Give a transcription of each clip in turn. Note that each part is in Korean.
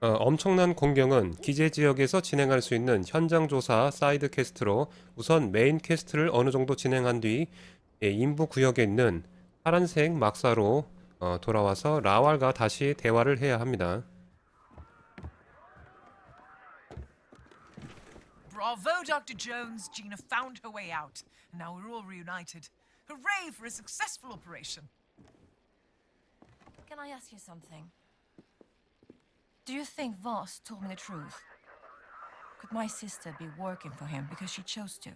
어, 엄청난 공경은 기재 지역에서 진행할 수 있는 현장 조사 사이드 퀘스트로 우선 메인 퀘스트를 어느 정도 진행한 뒤 예, 인부 구역에 있는 파란색 막사로 어, 돌아와서 라왈과 다시 대화를 해야 합니다. Bravo, Dr. Jones. Gina found her way out, and now we're all reunited. Hooray for a successful operation. Can I ask you something? Do you think Voss told me the truth? Could my sister be working for him because she chose to?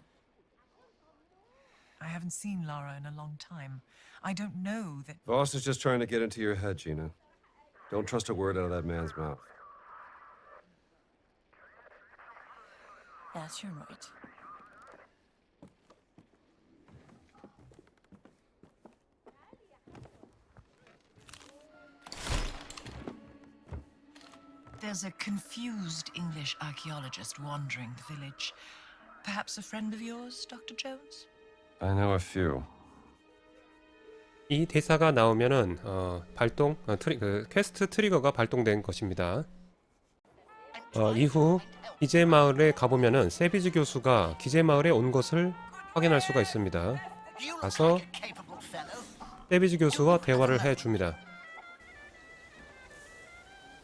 I haven't seen Lara in a long time. I don't know that. Voss is just trying to get into your head, Gina. Don't trust a word out of that man's mouth. Yes, you're right. There's a confused English archaeologist wandering the village. Perhaps a friend of yours, Dr. Jones? I know a few. 이 대사가 나오면은 어, 발동 어, 트리, 그 퀘스트 트리거가 발동된 것입니다. 어, 이후 기제 마을에 가보면은 세비즈 교수가 기제 마을에 온 것을 확인할 수가 있습니다. 가서 세비즈 교수와 대화를 해줍니다.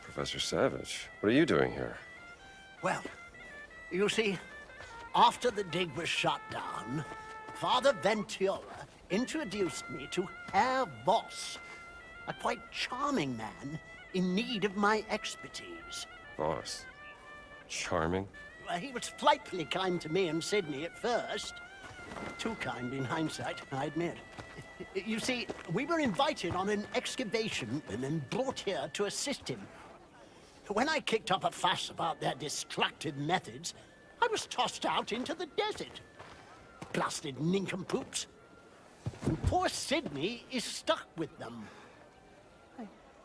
Professor Savage, what are you doing here? Well, you see, after the dig was shut down, Father Ventura introduced me to Herr Voss, a quite charming man in need of my expertise. Voss. Charming. Well, he was frightfully kind to me and Sydney at first. Too kind in hindsight, I admit. You see, we were invited on an excavation and then brought here to assist him. When I kicked up a fuss about their destructive methods, I was tossed out into the desert. Blasted nincompoops. And poor Sydney is stuck with them.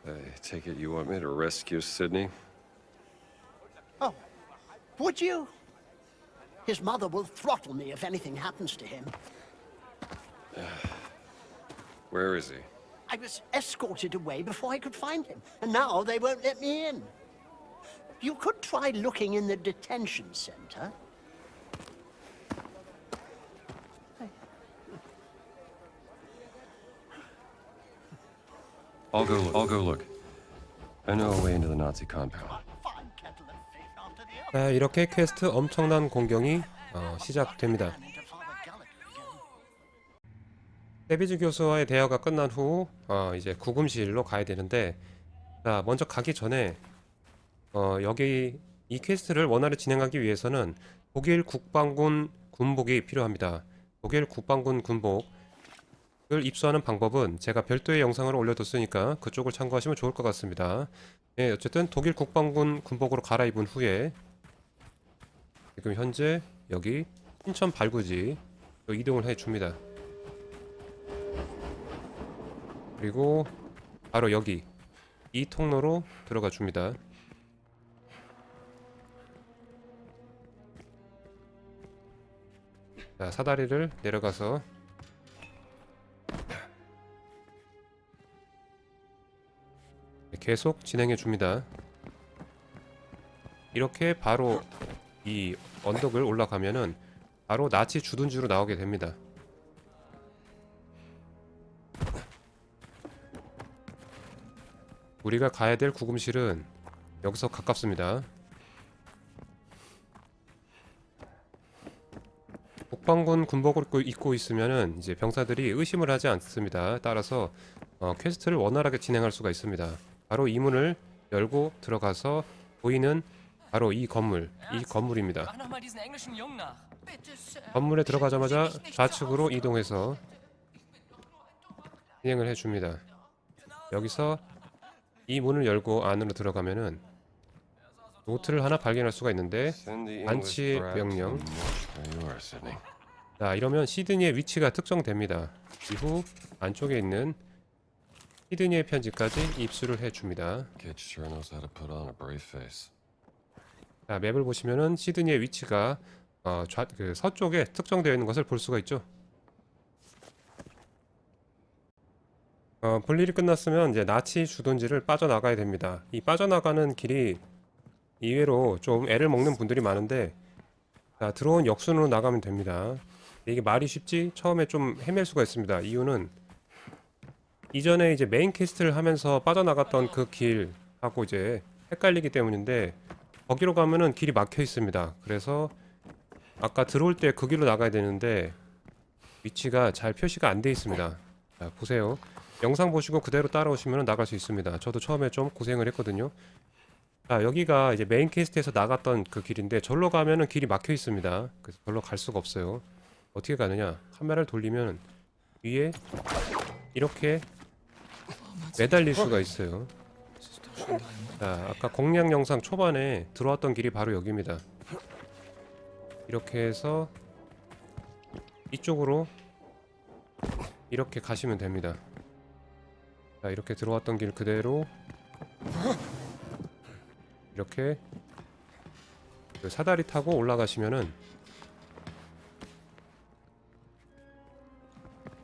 I take it you want me to rescue Sydney? Oh, would you? His mother will throttle me if anything happens to him. Where is he? I was escorted away before I could find him, and now they won't let me in. You could try looking in the detention center. I'll go. I'll go look. I know a way into the Nazi compound. Fine kettle of fish after the other. 자, 이렇게 퀘스트 엄청난 공경이 어, 시작됩니다. Into Father Gallagher again. 세비즈 교수와의 대화가 끝난 후 어, 이제 구금실로 가야 되는데 자 먼저 가기 전에 어, 여기 이 퀘스트를 원활히 진행하기 위해서는 독일 국방군 군복이 필요합니다. 독일 국방군 군복을 입수하는 방법은 제가 별도의 영상을 올려뒀으니까 그쪽을 참고하시면 좋을 것 같습니다. 예, 어쨌든 독일 국방군 군복으로 갈아입은 후에 지금 현재 여기 인천 발구지 이동을 해줍니다. 그리고 바로 여기 이 통로로 들어가 줍니다. 자, 사다리를 내려가서 계속 진행해 줍니다. 이렇게 바로 이 언덕을 올라가면은 바로 나치 주둔지로 나오게 됩니다. 우리가 가야 될 구금실은 여기서 가깝습니다. 국방군 군복을 입고, 있으면은 이제 병사들이 의심을 하지 않습니다. 따라서 어, 퀘스트를 원활하게 진행할 수가 있습니다. 바로 이 문을 열고 들어가서 보이는 바로 이 건물, 이 건물입니다. 건물에 들어가자마자 좌측으로 이동해서 진행을 해줍니다. 여기서 이 문을 열고 안으로 들어가면은 노트를 하나 발견할 수가 있는데 안치 명령. 자 이러면 시드니의 위치가 특정됩니다. 이후 안쪽에 있는 시드니의 편지까지 입수를 해줍니다. 자 맵을 보시면은 시드니의 위치가 어, 좌, 그 서쪽에 특정되어 있는 것을 볼 수가 있죠. 어, 분리이 끝났으면 이제 나치 주둔지를 빠져나가야 됩니다. 이 빠져나가는 길이 이외로 좀 애를 먹는 분들이 많은데 자, 들어온 역순으로 나가면 됩니다. 이게 말이 쉽지 처음에 좀 헤맬 수가 있습니다. 이유는 이전에 이제 메인 퀘스트를 하면서 빠져나갔던 그 길하고 이제 헷갈리기 때문인데 거기로 가면은 길이 막혀 있습니다. 그래서 아까 들어올 때 그 길로 나가야 되는데 위치가 잘 표시가 안 돼 있습니다. 자, 보세요. 영상 보시고 그대로 따라오시면 나갈 수 있습니다. 저도 처음에 좀 고생을 했거든요. 자, 여기가 이제 메인 퀘스트에서 나갔던 그 길인데 절로 가면은 길이 막혀 있습니다. 그래서 절로 갈 수가 없어요. 어떻게 가느냐? 카메라를 돌리면 위에 이렇게 매달릴 수가 있어요. 자, 아까 공략 영상 초반에 들어왔던 길이 바로 여기입니다. 이렇게 해서 이쪽으로 이렇게 가시면 됩니다. 자, 이렇게 들어왔던 길 그대로 이렇게 그 사다리 타고 올라가시면은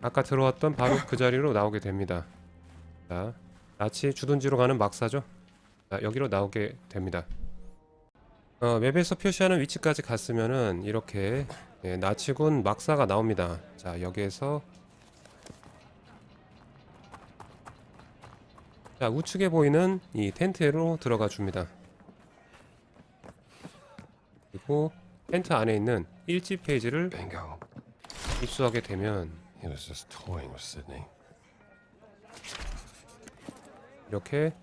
아까 들어왔던 바로 그 자리로 나오게 됩니다. 자, 나치 주둔지로 가는 막사죠. 자, 여기로 나오게 됩니다. 어, 맵에서 표시하는 위치까지 갔으면은 이렇게 예, 나치군 막사가 나옵니다. 자, 여기에서 자, 우측에 보이는 이 텐트로 들어가 줍니다. 그리고 텐트 안에 있는 1지 페이지를 Bingo. 입수하게 되면 He was just toying with Sydney. 이렇게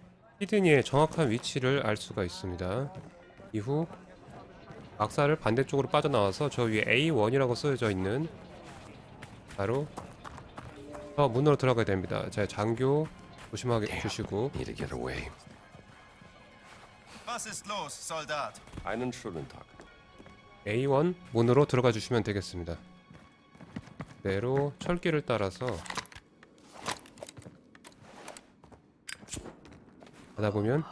시드니의 정확한 위치를 알 수가 있습니다. 이후 막사를 반대쪽으로 빠져나와서 저 위에 A1이라고 쓰여져 있는 바로 저 문으로 들어가야 됩니다. 자, 장교 조심하게 주시고 Need to get away. Was ist los, Soldat? Einen Schulentag. A1 문으로 들어가 주시면 되겠습니다. 그대로 철길을 따라서 가다 보면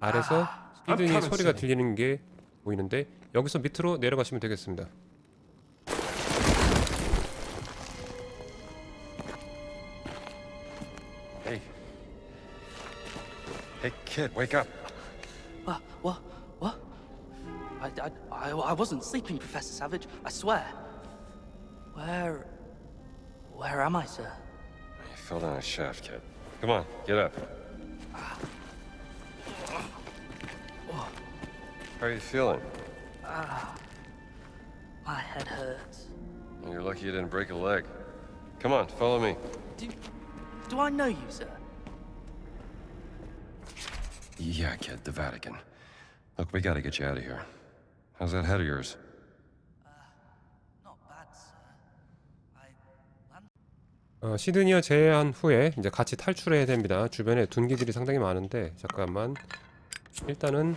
아래서 시드니 소리가 들리는 게 보이는데 여기서 밑으로 내려가시면 되겠습니다. Hey. Hey, kid, wake up. What? What? I, I, I, I wasn't sleeping, Professor Savage. I swear. Where. Where am I, sir? You fell down a shaft, kid. Come on, get up. How are you feeling? Ah, my head hurts. You're lucky you didn't break a leg. Come on, follow me. Do. Do I know you, sir? Yeah, kid, the Vatican. Look, we gotta get you out of here. How's that head of yours? Not bad, sir. I. land- 어, 시드니어 제외한 후에 이제 같이 탈출해야 됩니다. 주변에 둔기들이 상당히 많은데 잠깐만 일단은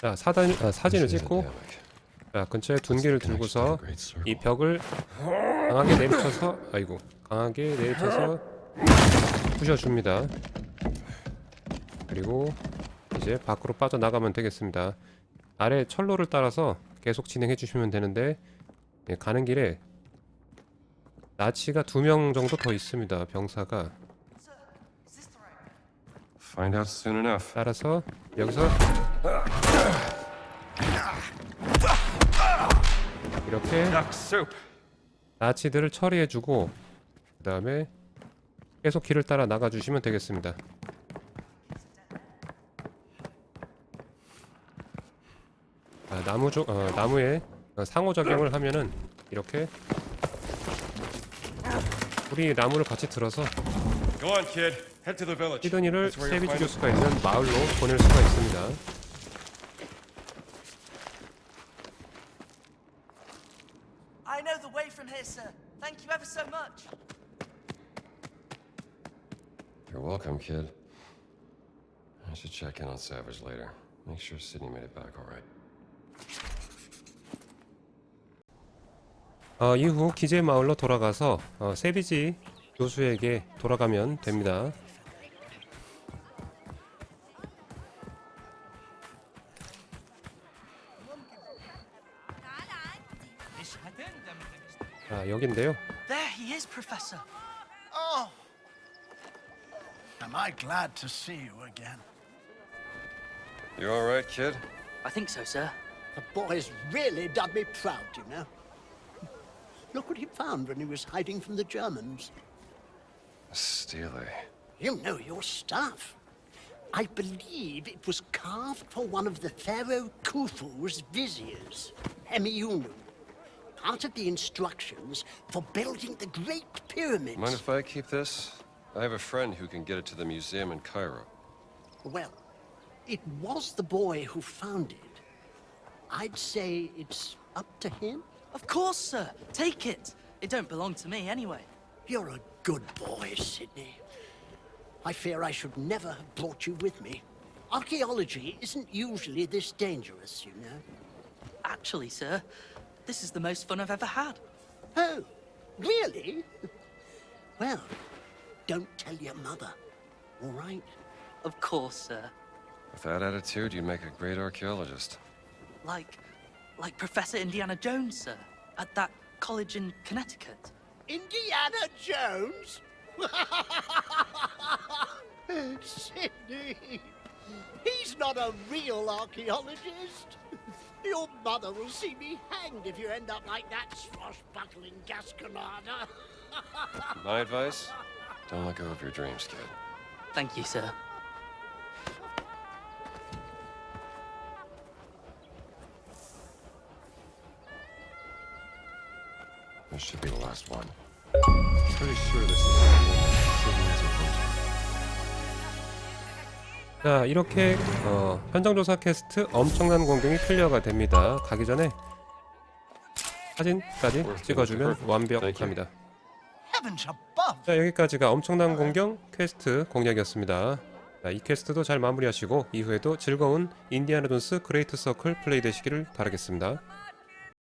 자 사단 아, 사진을 찍고 자 근처에 둔기를 들고서 이 벽을 강하게 내리쳐서 아이고 강하게 내리쳐서 부셔줍니다. 그리고 이제 밖으로 빠져나가면 되겠습니다. 아래 철로를 따라서 계속 진행해 주시면 되는데 예, 가는 길에 나치가 두 명 정도 더 있습니다. 병사가 Find out soon enough. 따라서 여기서 이렇게 Duck soup. 나치들을 처리해주고 그 다음에 계속 길을 따라 나가주시면 되겠습니다. 나무 조, 어, 나무에 어, 상호작용을 하면은 이렇게 우리 나무를 같이 들어서 Go on, kid. Head to the village. 시드니를 That's where you'll 세비지 find 교수가 있는 마을로 보낼 수가 있습니다. I know the way from here, sir. Thank you ever so much. You're welcome, kid. I should check in on Savage later. Make sure Sydney made it back all right. 어, 이후 기재 마을로 돌아가서 어, 세비지 교수에게 돌아가면 됩니다. 자, 여긴데요. There he is, Professor. Oh, Am I glad to see you again? You all right, kid? I think so, sir. The boy's really done me proud, you know. Look what he found when he was hiding from the Germans. A Steely. You know your stuff. I believe it was carved for one of the Pharaoh Khufu's viziers, Hemiunu. Part of the instructions for building the Great Pyramids. Mind if I keep this? I have a friend who can get it to the museum in Cairo. Well, it was the boy who found it. I'd say it's up to him. Of course, sir. Take it. It don't belong to me anyway. You're a good boy, Sydney. I fear I should never have brought you with me. Archaeology isn't usually this dangerous, you know. Actually, sir, this is the most fun I've ever had. Oh, really? Well, don't tell your mother, all right? Of course, sir. With that attitude, you'd make a great archaeologist. Like, like Professor Indiana Jones, sir, at that college in Connecticut. Indiana Jones? Sydney, he's not a real archaeologist. Your mother will see me hanged if you end up like that swashbuckling Gasconada. My advice? Don't let go of your dreams, kid. Thank you, sir. This should be the last one. Pretty sure this is the one. 자 이렇게 어, 현장 조사 퀘스트 엄청난 공경이 클리어가 됩니다. 가기 전에 사진까지 찍어주면 완벽합니다. Heavens above! 자 여기까지가 엄청난 공경 퀘스트 공략이었습니다. 자, 이 퀘스트도 잘 마무리하시고 이후에도 즐거운 인디아나 존스 그레이트 서클 플레이 되시기를 바라겠습니다.